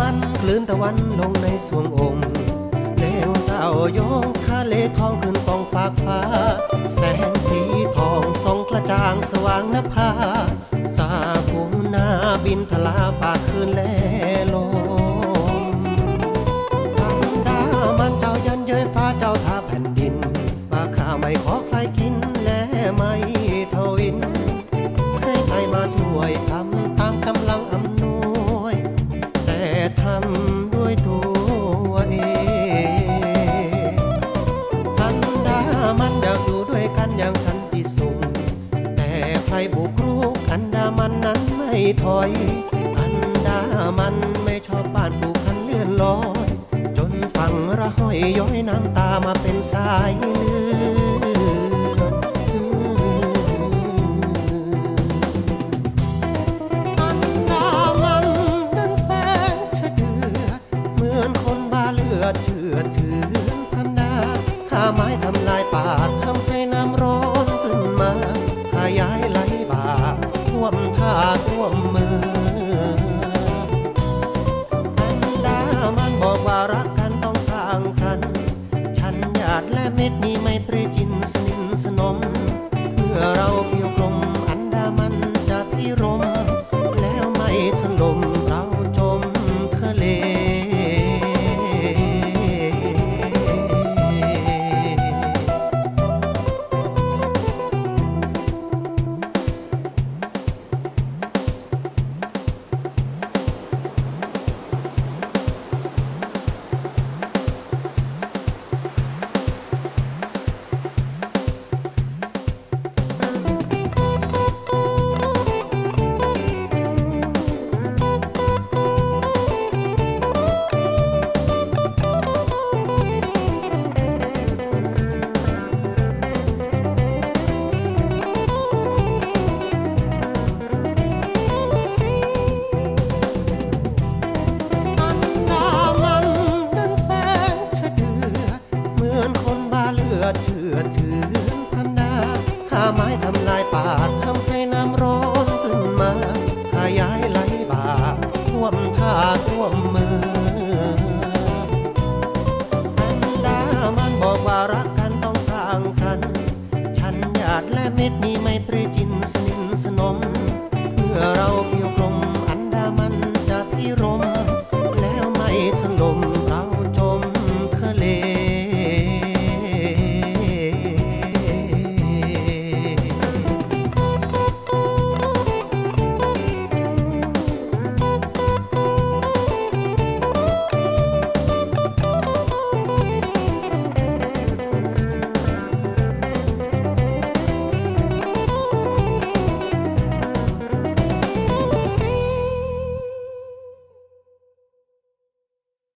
มันกลืนตะวันลงในสวงองค์แล้วเจ้าโยงคาเลทองขึ้นตรงฟากฟ้า แสงสีทองส่องกระจ่างสว่างนภาสาหูนาบินทลาฝากคืนแลลมอันดามันเจ้ายันเย้ยฟ้าเจ้าทา กันอย่างสันติสุข แต่ใครบุกรุกอันดามันนั้นไม่ถอย อันดามันไม่ชอบบ้านผูกพันเลื่อนลอย จนฝั่งระห้อยย้อยน้ำตามาเป็นสายเลือดอันดามันนั้นแสงเฉดเดือดเหมือนคนบาเลือเชื่อถืนพันดาข้าไม้ทำลายป่าทำ ท่วมท่าท่วมเมืองอันดามันบอกว่ารักกันต้องสร้างสรรค์ฉันญาติและเม็ดมีไมตรี มันบอกว่า